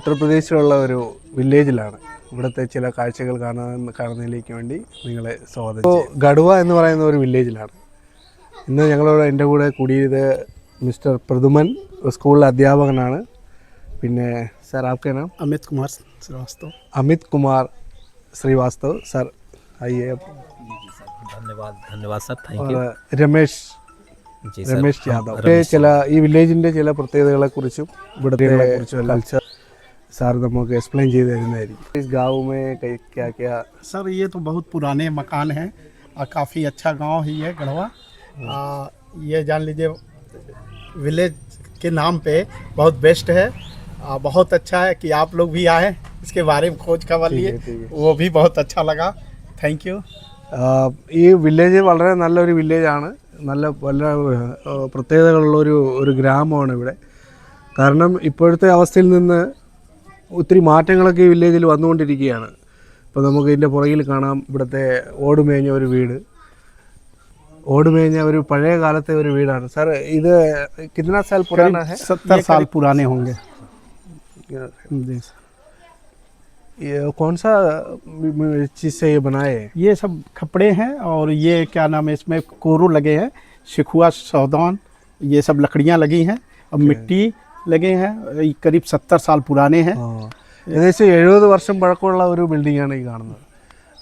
ഉത്തർപ്രദേശിലുള്ള ഒരു വില്ലേജിലാണ് ഇവിടുത്തെ ചില കാഴ്ചകൾ കാണാൻ കാണുന്നതിലേക്ക് വേണ്ടി നിങ്ങളെ സ്വാഗതം ഇപ്പോൾ ഗഡുവ എന്ന് പറയുന്ന ഒരു വില്ലേജിലാണ് ഇന്ന് ഞങ്ങളോട് എൻ്റെ കൂടെ കൂടിയത് മിസ്റ്റർ പ്രതുമൻ സ്കൂളിലെ അധ്യാപകനാണ് പിന്നെ സർ ആപ്കെ നാം अमित कुमार श्रीवास्तव अमित कुमार श्रीवास्तव सर आइए अब धन्यवाद धन्यवाद सर थैंक और you Ramesh ji sir Ramesh Yadav ഇവിടെ ചില ഈ വില്ലേജിൻ്റെ ചില പ്രത്യേകതകളെ കുറിച്ചും ഇവിടുത്തെ കുറിച്ചും കൾച്ചർ സാർ നമുക്ക് എക്സ്പ്ലെയിൻ ചെയ്ത് തരുന്നതായിരിക്കും इस गाँव में कई क्या क्या सर ये तो बहुत पुराने मकान हैं और काफ़ी अच्छा गांव ही है गढ़वा आ, ये जान लीजिए विलेज के नाम पे बहुत बेस्ट है आ, बहुत अच्छा है कि आप लोग भी आए इसके बारे में खोज खबर ठीक लिए है, ठीक है। वो भी बहुत अच्छा लगा थैंक यू ആഹ് ഈ വില്ലേജ് വളരെ നല്ലൊരു വില്ലേജാണ് നല്ല വല്ല ആഹ് പ്രത്യേകതകളുള്ള ഒരു ഒരു ഗ്രാമമാണ് ഇവിടെ കാരണം ഇപ്പോഴത്തെ അവസ്ഥയിൽ നിന്ന് ഒത്തിരി മാറ്റങ്ങളൊക്കെ ഈ വില്ലേജിൽ വന്നുകൊണ്ടിരിക്കുകയാണ്. ഇപ്പോൾ നമുക്ക് ഇതിൻ്റെ പുറകിൽ കാണാം ഇവിടുത്തെ ഓടുമേഞ്ഞ ഒരു വീട്. वीड़ा सर इधर साल सत्तर साल पुराने होंगे ये कौन सा चीज़ से ये बनाए? ये सब कपड़े हैं और ये क्या नाम है इसमें कोरू लगे हैं। शिखुआ सौदान ये सब लकड़ियाँ लगी हैं। और मिट्टी लगे हैं ये करीब सत्तर साल पुराने हैं ആ. ഏകദേശം എഴുപത് വർഷം പഴക്കമുള്ള ഒരു ബിൽഡിങ്ങാണ് ഈ കാണുന്നത്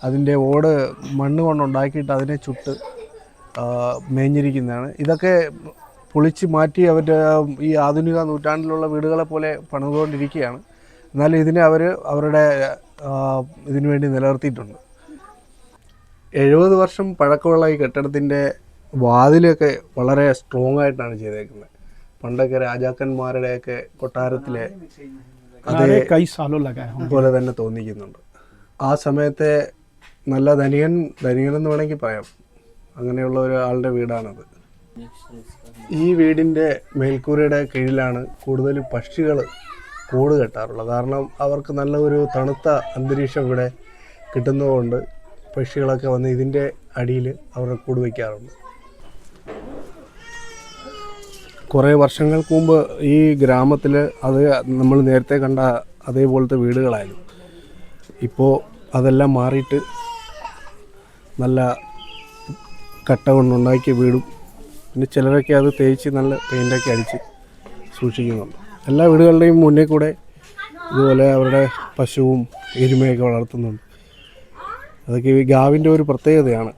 അതിൻ്റെ ഓട് മണ്ണ് കൊണ്ടുണ്ടാക്കിയിട്ട് അതിനെ ചുട്ട് ആ, മേഞ്ഞിരിക്കുന്നതാണ് ഇതൊക്കെ പൊളിച്ച് മാറ്റി അവരുടെ ഈ ആധുനിക നൂറ്റാണ്ടിലുള്ള വീടുകളെ പോലെ പണിതുകൊണ്ടിരിക്കുകയാണ് എന്നാലും ഇതിനെ അവർ അവരുടെ ആ, ഇതിനു വേണ്ടി നിലനിർത്തിയിട്ടുണ്ട് എഴുപത് വർഷം പഴക്കമുള്ള ഈ കെട്ടിടത്തിൻ്റെ വാതിലൊക്കെ വളരെ സ്ട്രോങ് ആയിട്ടാണ് ചെയ്തേക്കുന്നത് പണ്ടൊക്കെ രാജാക്കന്മാരുടെയൊക്കെ കൊട്ടാരത്തിലെ അതേ. കൈ പോലെ തന്നെ തോന്നിക്കുന്നുണ്ട്. ആ സമയത്തെ നല്ല ധനികൻ ധനികൻ എന്ന് വേണമെങ്കിൽ പറയാം. അങ്ങനെയുള്ള ഒരാളുടെ വീടാണത്. ഈ വീടിന്റെ മേൽക്കൂരയുടെ കീഴിലാണ് കൂടുതലും പക്ഷികൾ കൂട് കെട്ടാറുള്ളത്. കാരണം അവർക്ക് നല്ല ഒരു തണുത്ത അന്തരീക്ഷം ഇവിടെ കിട്ടുന്നതുകൊണ്ട് പക്ഷികളൊക്കെ വന്ന് ഇതിന്റെ അടിയിൽ അവരുടെ കൂട് വയ്ക്കാറുണ്ട്. കുറേ വർഷങ്ങൾക്ക് മുമ്പ് ഈ ഗ്രാമത്തിൽ അത് നമ്മൾ നേരത്തെ കണ്ട അതേപോലത്തെ വീടുകളായിരുന്നു. ഇപ്പോൾ അതെല്ലാം മാറിയിട്ട് നല്ല കട്ട കൊണ്ടുണ്ടാക്കിയ വീടും പിന്നെ ചിലരൊക്കെ അത് തേച്ച് നല്ല പെയിന്റൊക്കെ അടിച്ച് സൂക്ഷിക്കുന്നുണ്ട്. എല്ലാ വീടുകളുടെയും മുന്നേ കൂടെ ഇതുപോലെ അവരുടെ പശുവും എരുമയൊക്കെ വളർത്തുന്നുണ്ട്. അതൊക്കെ ഈ ഗാവിന്റെ ഒരു പ്രത്യേകതയാണ്.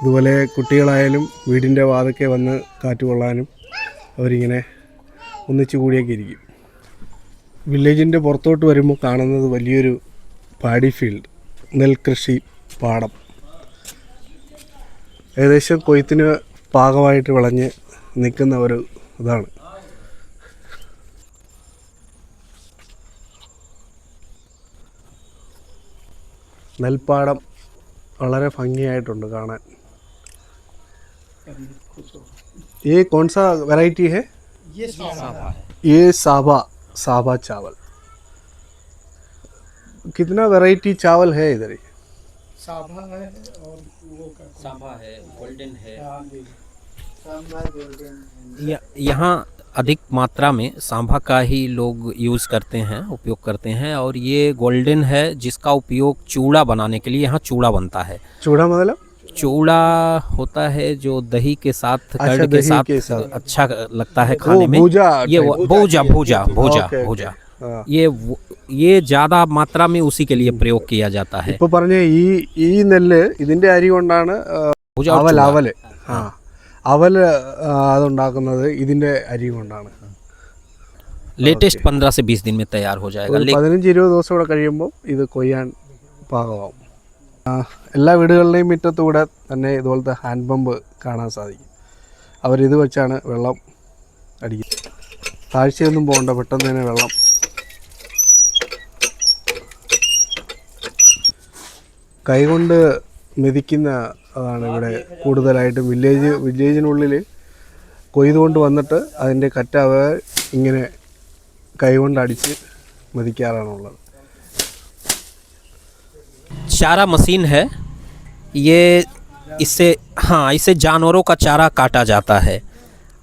ഇതുപോലെ കുട്ടികളായാലും വീടിന്റെ വാതൊക്കെ വന്ന് കാറ്റ് കൊള്ളാനും അവരിങ്ങനെ ഒന്നിച്ചു കൂടിയൊക്കെ ഇരിക്കും. വില്ലേജിന്റെ പുറത്തോട്ട് വരുമ്പോൾ കാണുന്നത് വലിയൊരു പാടി ഫീൽഡ് നെൽകൃഷി പാടം. ഏകദേശം കൊയ്ത്തിന് പാകമായിട്ട് വിളഞ്ഞ് നിൽക്കുന്ന ഒരു ഇതാണ്. നെൽപ്പാടം വളരെ ഭംഗിയായിട്ടുണ്ട് കാണാൻ. ये कौन सा वैरायटी है? ये सावा ये साबा साबा चावल। कितना वैरायटी चावल है इधर? सावा है और वो का सांभा है गोल्डन है। हाँ यहाँ अधिक मात्रा में सांभा का ही लोग यूज़ करते हैं उपयोग करते हैं और ये गोल्डन है जिसका उपयोग चूड़ा बनाने के लिए यहाँ चूड़ा बनता है। चूड़ा मतलब? चूड़ा होता है जो दही के साथ कर्ड के दही साथ, के साथ। अच्छा लगता है खाने में भूजा ये type। वो- भूजा भूजा भूजा Okay, okay. भूजा ആ. ये वो- ये ज़्यादा मात्रा में उसी के लिए प्रयोग किया जाता है ഇപ്പൊ പറഞ്ഞ ഈ ഈ നെല്ല് ഇതിന്റെ അരി കൊണ്ടാണ് ആ, भूजा और അവൽ चूड़ा। അവല് ആ അവല് ആ, അതുണ്ടാക്കുന്നത് ഇതിന്റെ അരി കൊണ്ടാണ് लेटेस्ट पंद्रह से बीस दिन में तैयार हो जाएगा ഒരു लेकिन പതിനഞ്ച് ഇരുപത് ദിവസം കൂടെ കഴിയുമ്പോൾ ഇത് കൊയ്യാൻ പാകമാവും ആ, എല്ലാ വീടുകളുടെയും മുറ്റത്തൂടെ തന്നെ ഇതുപോലത്തെ ഹാൻഡ് പമ്പ് കാണാൻ സാധിക്കും. അവരിത് വെച്ചാണ് വെള്ളം അടിക്കുന്നത്. താഴ്ചയൊന്നും പോകണ്ട പെട്ടെന്ന് തന്നെ വെള്ളം. കൈകൊണ്ട് മെതിക്കുന്ന അതാണ് ഇവിടെ കൂടുതലായിട്ടും വില്ലേജ് വില്ലേജിനുള്ളിൽ കൊയ്തുകൊണ്ട് വന്നിട്ട് അതിന്റെ കറ്റാവ ഇങ്ങനെ കൈകൊണ്ട് അടിച്ച് മെതിക്കാറാണുള്ളത്. चारा मशीन है। ये इससे हाँ इससे जानवरों का चारा काटा जाता है।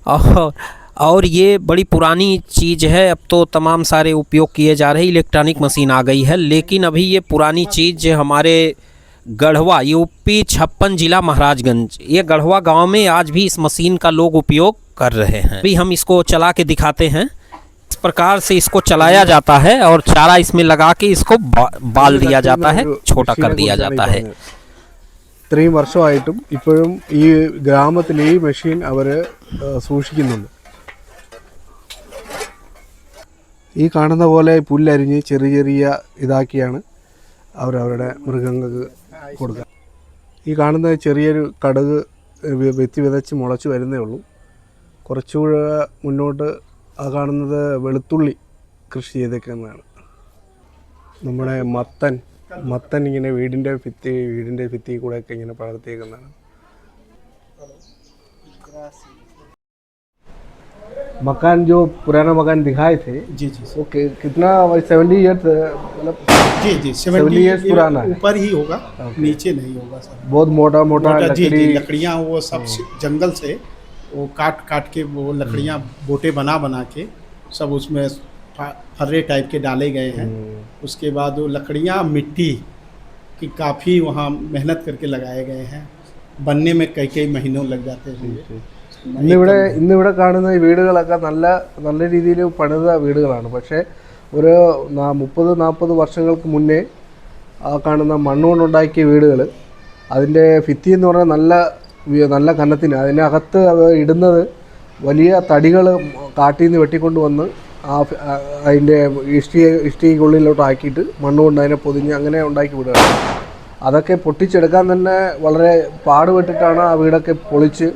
और और ये बड़ी पुरानी चीज़ है। अब तो तमाम सारे उपयोग किए जा रहे इलेक्ट्रॉनिक मशीन आ गई है। लेकिन अभी ये पुरानी चीज़ हमारे गढ़वा, यूपी छप्पन जिला महाराजगंज, ये गढ़वा गाँव में आज भी इस मशीन का लोग उपयोग कर रहे हैं। अभी हम इसको चला के दिखाते हैं। इस प्रकार से इसको चलाया जाता है और चारा इसमें लगा के इसको बा, बाल दिया जाता है छोटा कर दिया जाता है ഇത്രയും വർഷമായിട്ടും ഇപ്പോഴും ഈ ഗ്രാമത്തിൽ ഈ മെഷീൻ അവർ സൂക്ഷിക്കുന്നുണ്ട് ഈ കാണുന്ന പോലെ പുല്ലരിഞ്ഞ് ചെറിയ ചെറിയ ഇതാക്കിയാണ് അവരവരുടെ മൃഗങ്ങൾക്ക് കൊടുക്കുക ഈ കാണുന്ന ചെറിയൊരു കടുക് വി- വിത്തി വിതച്ച് മുളച്ച് വരുന്നേ ഉള്ളൂ കുറച്ചുകൂടെ മുന്നോട്ട് ആ കാണുന്നത് വെളുത്തുള്ളി കൃഷി ചെയ്തേക്കുന്നതാണ് നമ്മുടെ മത്തൻ മത്തൻ ഇങ്ങനെ വീടിൻ്റെ ഭിത്തി വീടിൻ്റെ ഭിത്തി കൂടെയൊക്കെ ഇങ്ങനെ പടർത്തിയേക്കുന്നതാണ് मकान जो पुराना मकान दिखाए थे जी जी वो कि, कितना सेवेंटी ईयर्स मतलब जी जी 70 years पुराना है। ऊपर ही होगा नीचे नहीं होगा सर बहुत मोटा मोटा मोटा जी जी लकड़ी लकड़ियाँ वो सब से- जंगल से वो काट काट के वो लकड़ियाँ बोटे बना बना के सब उसमें फा- फर्रे टाइप के डाले गए हैं उसके बाद वो लकड़ियाँ मिट्टी की काफ़ी वहाँ मेहनत करके लगाए गए हैं बनने में कई कई महीनों लग जाते हैं ये। ഇന്നിവിടെ ഇന്നിവിടെ കാണുന്ന ഈ വീടുകളൊക്കെ നല്ല നല്ല രീതിയിൽ പണിത വീടുകളാണ് പക്ഷേ ഒരു നാ- മുപ്പത് നാൽപ്പത് വർഷങ്ങൾക്ക് മുന്നേ ആ കാണുന്ന മണ്ണുകൊണ്ടുണ്ടാക്കിയ വീടുകൾ അതിൻ്റെ ഭിത്തി എന്ന് പറഞ്ഞാൽ നല്ല വി- നല്ല കനത്തിന് അതിനകത്ത് ഇടുന്നത് വലിയ തടികൾ കാട്ടിൽ നിന്ന് വെട്ടിക്കൊണ്ട് വന്ന് ആ അതിന്റെ ഇഷ്ടിക ഇഷ്ടികയ്ക്കുള്ളിലോട്ട് ആക്കിയിട്ട് മണ്ണുകൊണ്ട് അതിനെ പൊതിഞ്ഞ് അങ്ങനെ ഉണ്ടാക്കി വിടുക. അതൊക്കെ പൊട്ടിച്ചെടുക്കാൻ തന്നെ വളരെ പാടുപെട്ടിട്ടാണ് ആ വീടൊക്കെ പൊളിച്ച്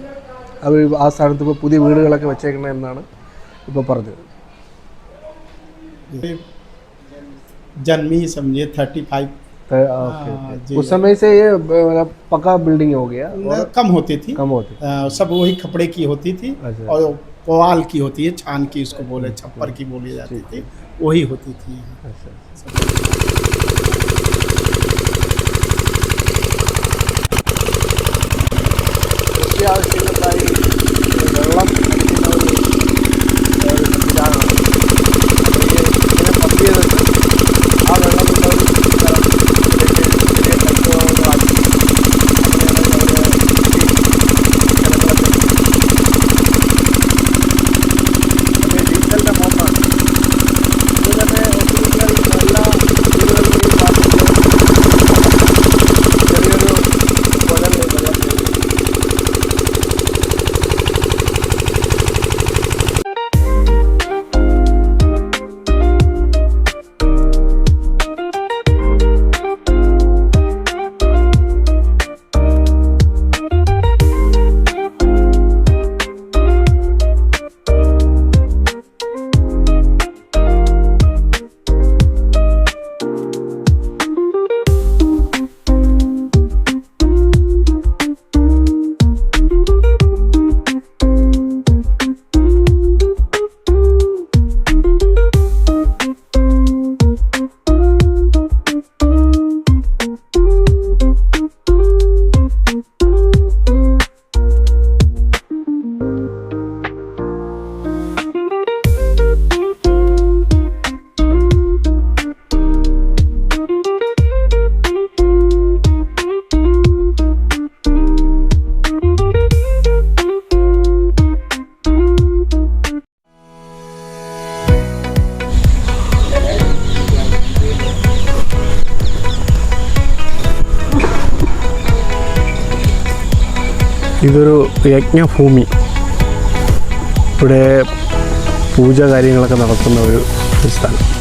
അവർ ആ സ്ഥാനത്ത് ഇപ്പോൾ പുതിയ വീടുകളൊക്കെ വെച്ചേക്കണേ എന്നാണ് ഇപ്പോൾ പറഞ്ഞത്. ജന്മി സമയത്ത് തേർട്ടി ഫൈവ് ओके, हाँ। उस समय से ये मतलब पक्का बिल्डिंग हो गया और कम होती थी। कम होती अ, सब वही कपड़े की होती थी अच्छा। और पुआल की होती है छान की उसको बोले छप्पर की बोली जाती थी वही होती थी। अच्छा ഇതൊരു യജ്ഞഭൂമി. ഇവിടെ പൂജ കാര്യങ്ങളൊക്കെ നടത്തുന്ന ഒരു ഒരു സ്ഥലം.